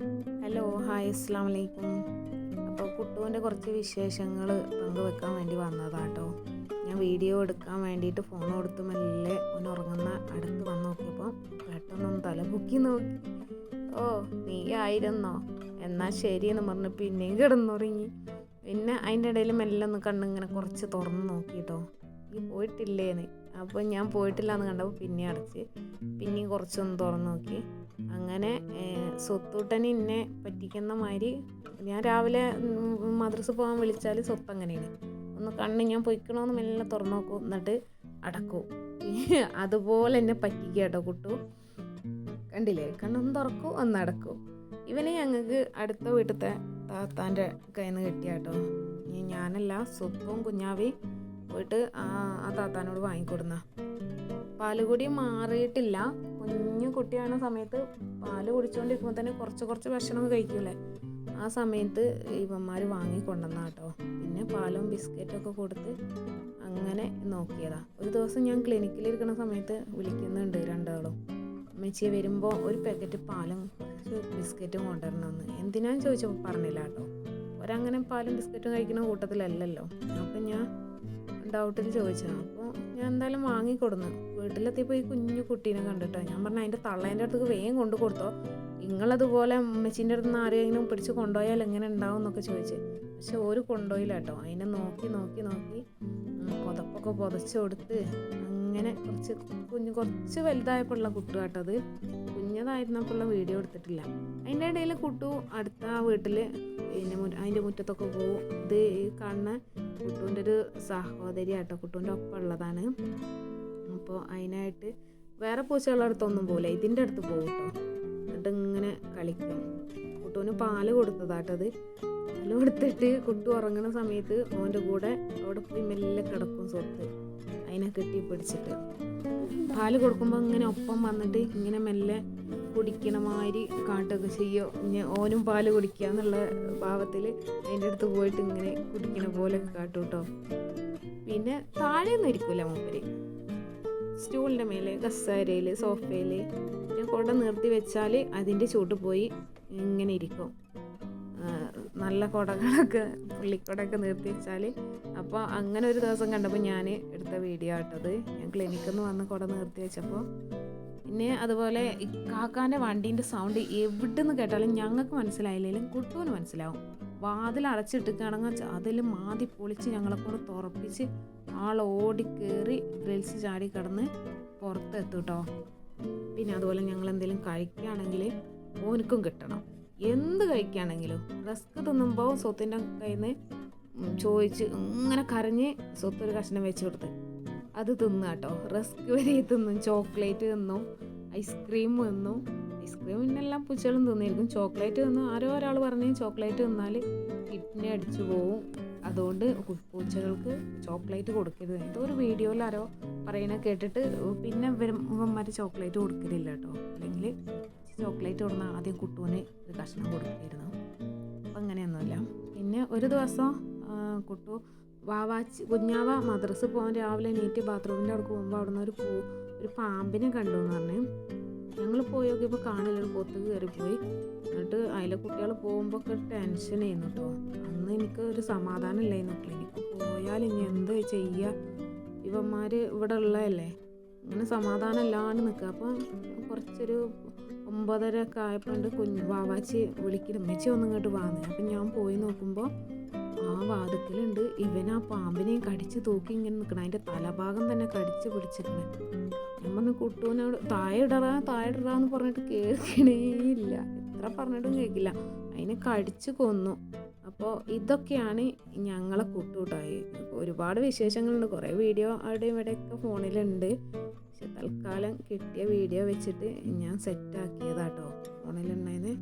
Hello hi അസ്സാം വലൈക്കും അപ്പോൾ കുട്ടുവിന്റെ കുറച്ച് വിശേഷങ്ങൾ പങ്കുവെക്കാൻ വേണ്ടി വന്നതാട്ടോ ഞാൻ വീഡിയോ എടുക്കാൻ വേണ്ടിയിട്ട് ഫോൺ കൊടുത്ത് മെല്ലെ ഒന്ന് ഉറങ്ങുന്ന അടുത്ത് വന്ന് നോക്കിയപ്പോൾ പെട്ടെന്നൊന്ന് തല പൊക്കി നോക്കി. ഓ നീ ആയിരുന്നോ? എന്നാൽ ശരിയെന്ന് പറഞ്ഞ് പിന്നെയും കിടന്നുറങ്ങി. പിന്നെ അതിന്റെ ഇടയിൽ മെല്ലെ ഒന്ന് കണ്ണിങ്ങനെ കുറച്ച് തുറന്ന് നോക്കിയിട്ടോ നീ പോയിട്ടില്ലേന്ന്. അപ്പോൾ ഞാൻ പോയിട്ടില്ല എന്ന് കണ്ടപ്പോൾ പിന്നെ അടച്ച്. പിന്നെയും കുറച്ചൊന്ന് തുറന്നു നോക്കി. അങ്ങനെ സ്വത്തൂട്ടന് എന്നെ പറ്റിക്കുന്ന മാതിരി ഞാൻ രാവിലെ മദ്രസ പോകാൻ വിളിച്ചാൽ സ്വത്ത് അങ്ങനെയാണ്. ഒന്ന് കണ്ണ് ഞാൻ പൊയ്ക്കണമെന്ന് മെല്ലെ തുറന്നു നോക്കും. എന്നിട്ട് അടക്കും. അതുപോലെ എന്നെ പറ്റിക്കുക കേട്ടോ കണ്ടില്ലേ? കണ്ണൊന്ന് തുറക്കും ഒന്ന് അടക്കും. ഇവനെ ഞങ്ങൾക്ക് അടുത്ത വീട്ടിലത്തെ താത്താന്റെ കയ്യിൽ നിന്ന് കിട്ടിയ കേട്ടോ ഇനി ഞാനല്ല സ്വത്തും കുഞ്ഞാവി പോയിട്ട് ആ ആ താത്താനോട് വാങ്ങിക്കൊടുന്ന. പാലുകൂടി മാറിയിട്ടില്ല. കുഞ്ഞു കുട്ടിയാണ സമയത്ത് പാൽ കുടിച്ചുകൊണ്ടിരിക്കുമ്പോൾ തന്നെ കുറച്ച് കുറച്ച് ഭക്ഷണം കഴിക്കൂലേ ആ സമയത്ത് ഇവന്മാർ വാങ്ങിക്കൊണ്ടുവന്ന കേട്ടോ പിന്നെ പാലും ബിസ്ക്കറ്റും ഒക്കെ കൊടുത്ത് അങ്ങനെ നോക്കിയതാ. ഒരു ദിവസം ഞാൻ ക്ലിനിക്കിലിരിക്കുന്ന സമയത്ത് വിളിക്കുന്നുണ്ട് രണ്ടാളും. അമ്മച്ചിയെ വരുമ്പോൾ ഒരു പാക്കറ്റ് പാലും ബിസ്ക്കറ്റും കൊണ്ടുവരണമെന്ന്. എന്തിനാന്ന് ചോദിച്ചപ്പോൾ പറഞ്ഞില്ല കേട്ടോ ഒരങ്ങനെ പാലും ബിസ്ക്കറ്റും കഴിക്കുന്ന കൂട്ടത്തിലല്ലല്ലോ. അപ്പം ഞാൻ ഡൗട്ടിൽ ചോദിച്ചതാണ് അപ്പോൾ ഞാൻ എന്തായാലും വാങ്ങിക്കൊടുന്നു വീട്ടിലെത്തിയപ്പോൾ ഈ കുഞ്ഞു കുട്ടീനെ കണ്ടിട്ടോ? ഞാൻ പറഞ്ഞു അതിന്റെ തള്ളേന്റെ അടുത്തേക്ക് വേഗം കൊണ്ടു കൊടുത്തോ. നിങ്ങളതുപോലെ അമ്മച്ചീന്റെ അടുത്ത് നിന്ന് ആരെങ്കിലും പിടിച്ച് കൊണ്ടുപോയാൽ എങ്ങനെ ഉണ്ടാവും എന്നൊക്കെ ചോദിച്ച്. പക്ഷെ ഒരു കൊണ്ടുപോയില്ല കേട്ടോ. അതിനെ നോക്കി നോക്കി നോക്കി പുതപ്പൊക്കെ പുതച്ച് കൊടുത്ത് അങ്ങനെ കുറച്ച് കുഞ്ഞ് കുറച്ച് വലുതായപ്പോഴുള്ള കുട്ടു അത്. കുഞ്ഞതായിരുന്നപ്പോഴുള്ള വീഡിയോ എടുത്തിട്ടില്ല. അതിന്റെ ഇടയിൽ കുട്ടു അടുത്ത വീട്ടിൽ പിന്നെ അതിന്റെ മുറ്റത്തൊക്കെ പോകും ഇത് കാണുന്ന കുട്ടുവിന്റെ ഒരു സഹോദരി ആട്ടോ കുട്ടുവിന്റെ ഒപ്പം ഉള്ളതാണ്. അപ്പോൾ അതിനായിട്ട് വേറെ പൂച്ചകളുടെ അടുത്തൊന്നും പോകില്ല ഇതിന്റെ അടുത്ത് പോകും കേട്ടോ എന്നിട്ട് ഇങ്ങനെ കളിക്കും. കുട്ടുവിന് പാൽ കൊടുത്തതാട്ടത് പാൽ കൊടുത്തിട്ട് കുട്ടു ഉറങ്ങുന്ന സമയത്ത് ഓന്റെ കൂടെ അവിടെ പോയി മെല്ലെ കിടക്കും സ്വത്ത്. അതിനെ കെട്ടി പിടിച്ചിട്ട്. പാൽ കൊടുക്കുമ്പോൾ ഇങ്ങനെ ഒപ്പം വന്നിട്ട് ഇങ്ങനെ മെല്ലെ കുടിക്കണ മാതിരി കാട്ടൊക്കെ ചെയ്യോ. ഓനും പാൽ കുടിക്കുക എന്നുള്ള ഭാവത്തിൽ അതിന്റെ അടുത്ത് പോയിട്ട് ഇങ്ങനെ കുടിക്കണ പോലെ കാട്ടും കേട്ടോ പിന്നെ താഴെയൊന്നും ഇരിക്കില്ല മൂപ്പര്. സ്റ്റൂളിന്റെ മേലെ കസേരയിൽ സോഫയിൽ പിന്നെ കുട നിർത്തി വെച്ചാൽ അതിന്റെ ചൂട്ട് പോയി ഇങ്ങനെ ഇരിക്കും. നല്ല കുടകളൊക്കെ പുള്ളിക്കുടയൊക്കെ നിർത്തി വെച്ചാൽ അപ്പോൾ അങ്ങനെ ഒരു ദിവസം കണ്ടപ്പോൾ ഞാൻ എടുത്ത വീഡിയോ ആട്ടത് ഞാൻ ക്ലിനിക്കിൽ നിന്ന് വന്ന് കുട നിർത്തി വെച്ചപ്പോൾ പിന്നെ അതുപോലെ ഈ കാക്കാന്റെ വണ്ടീന്റെ സൗണ്ട് എവിടെ നിന്ന് കേട്ടാലും ഞങ്ങൾക്ക് മനസ്സിലായില്ലെങ്കിലും കുട്ടുവിന് മനസ്സിലാവും. വാതിൽ അടച്ചിട്ടിട്ടാണെങ്കിൽ അതിൽ മാതി പൊളിച്ച് ഞങ്ങളെ കൂടെ തുറപ്പിച്ച് ആൾ ഓടിക്കേറി ഗ്രിൽസ് ചാടി കിടന്ന് പുറത്തെത്തും കേട്ടോ പിന്നെ അതുപോലെ ഞങ്ങൾ എന്തെങ്കിലും കഴിക്കുകയാണെങ്കിൽ ഓനക്കും കിട്ടണം. എന്ത് കഴിക്കുകയാണെങ്കിലും റസ്ക് തിന്നുമ്പോൾ സ്വത്തിന്റെ കയ്യിൽ നിന്ന് ചോദിച്ച് ഇങ്ങനെ കരഞ്ഞ് സ്വത്ത് ഒരു കഷ്ണം വെച്ച് കൊടുത്ത്. അത് തിന്നുക കേട്ടോ. റസ്ക് വരെ തിന്നും. ചോക്ലേറ്റ് തിന്നും. ഐസ്ക്രീം തിന്നും. ഐസ്ക്രീം പിന്നെല്ലാം പൂച്ചകളും തിന്നിരിക്കും. ചോക്ലേറ്റ് തിന്നും ആരോ ഒരാൾ പറഞ്ഞ് ചോക്ലേറ്റ് തിന്നാൽ കിഡ്നി അടിച്ചു പോവും. അതുകൊണ്ട് പൂച്ചകൾക്ക് ചോക്ലേറ്റ് കൊടുക്കരുത്. ഏതോ ഒരു വീഡിയോയിൽ ആരോ പറയണ കേട്ടിട്ട് പിന്നെ ഇവന്മാർ ചോക്ലേറ്റ് കൊടുക്കലില്ല കേട്ടോ. അല്ലെങ്കിൽ ചോക്ലേറ്റ് കൊടുന്ന ആദ്യം കുട്ടുവിന് ഒരു കഷ്ണം കൊടുക്കായിരുന്നു. അപ്പം അങ്ങനെയൊന്നുമില്ല. പിന്നെ ഒരു ദിവസം കുട്ടു വാവാച്ചി കുഞ്ഞാവ മദ്രസ് പോകാൻ രാവിലെ നീറ്റ് ബാത്റൂമിന്റെ അവിടെ പോകുമ്പോൾ അവിടെ ഒരു പൂ ഒരു പാമ്പിനെ കണ്ടു എന്ന് പറഞ്ഞു. ഞങ്ങൾ പോയി നോക്കിയപ്പോൾ കാണില്ല ഒരു പൊത്ത് കയറിപ്പോയി എന്നിട്ട് അതിലെ കുട്ടികൾ പോകുമ്പോൾ ഒക്കെ ടെൻഷൻ ചെയ്യുന്നു കേട്ടോ അന്ന് എനിക്ക് ഒരു സമാധാനം ഇല്ലായിരുന്നു. ക്ലിനിക്ക് പോയാൽ ഇനി എന്ത് ചെയ്യുക ഇവന്മാർ ഇവിടെ ഉള്ളതല്ലേ? ഇങ്ങനെ സമാധാനം ഇല്ലാണ്ട് നിൽക്കുക. അപ്പം കുറച്ചൊരു ഒമ്പതര ഒക്കെ ആയപ്പോണ്ട് കുഞ്ഞ് വാവാച്ചി വിളിക്കണം അമ്മച്ചി ഒന്നും ഇങ്ങോട്ട് വാങ്ങി അപ്പം ഞാൻ പോയി നോക്കുമ്പോൾ ആ വാദത്തിലുണ്ട് ഇവൻ ആ പാമ്പിനെയും കടിച്ച് തൂക്കി ഇങ്ങനെ നിൽക്കണം. അതിന്റെ തലഭാഗം തന്നെ കടിച്ച് പിടിച്ചിരിക്കണേ. ഞാൻ പറഞ്ഞു കുട്ടുവിനോട് താഴെ ഇടറാ താഴെ ഇടറാന്ന് പറഞ്ഞിട്ട് കേൾക്കണേ ഇല്ല. എത്ര പറഞ്ഞിട്ടും കേൾക്കില്ല. അതിനെ കടിച്ച് കൊന്നു. അപ്പോൾ ഇതൊക്കെയാണ് ഞങ്ങളെ കൂട്ടുകൂട്ടായി ഒരുപാട് വിശേഷങ്ങളുണ്ട്. കുറേ വീഡിയോ അവിടെ ഇവിടെയൊക്കെ ഫോണിലുണ്ട്. പക്ഷെ തൽക്കാലം കിട്ടിയ വീഡിയോ വെച്ചിട്ട് ഞാൻ സെറ്റാക്കിയതാട്ടോ ഫോണിലുണ്ടായിരുന്നേ